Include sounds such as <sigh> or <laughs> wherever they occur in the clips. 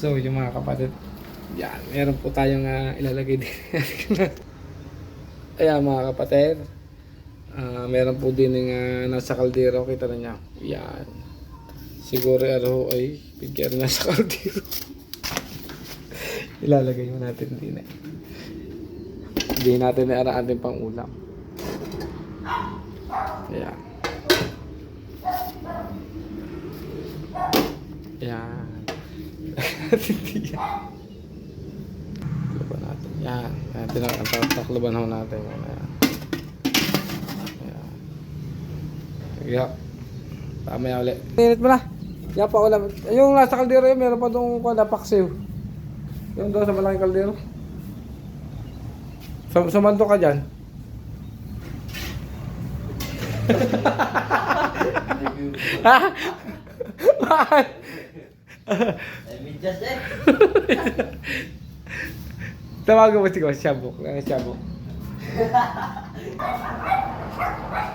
So, yung mga kapatid, yan, meron po tayong ah, ilalagay din. <laughs> Ayan mga kapatid, ah, meron po din yung ah, nasa kaldero, kita na niya. Yan. Siguro ano ay bigyan na sa kaldero. <laughs> ilalagay mo natin din eh. Hindi natin na atin pang ulam. Ayan. Yan. Takloban natin. Yan. Yan. Tinatang takloban ho natin. Yan. Yan. Tama yan ulit. Init mo na. Yan pa ulam. Yung nasa kaldero yun, meron pa doon ko na paksiw. Yung doon sa malaking kaldero. Sum sumanto ka dyan. Ha? Bakit? Medyas eh. Tawagan mo si Gos, Shabok. Lang Shabok.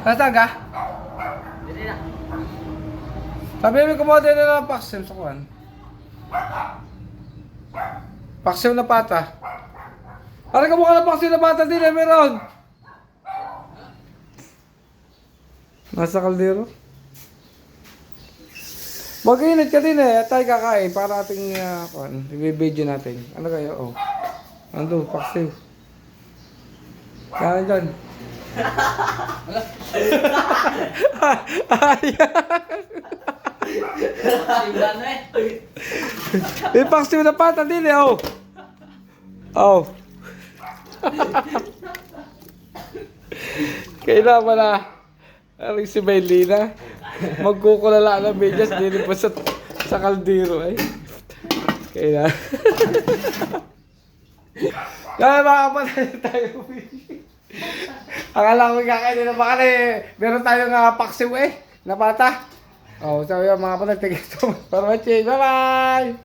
Nasaan ka? Dili na. Sabi mo kumote na ng paksiw sa kuwan. Paksiw na pata. Parang ka mukha ng paksiw na pata din eh, meron. Nasa kaldero. Mag-init ka din eh, tayo kakain para ating uh, kuwan, i-video natin. Ano kayo? Oh. Ando, paksiw. Kaya dyan. May paksiw na pata din eh, oh. Oh. <laughs> Kailangan pala. Aling si Maylina. Magkukulala ng medyas din pa sa, sa kaldero eh. Kailangan. <laughs> Kaya mga kapatid tayo. Akala ko kakainin na baka eh. Meron tayong uh, paksiw eh. Na pata. Oh, so yun mga kapatid. Thank you so much for watching. Bye-bye!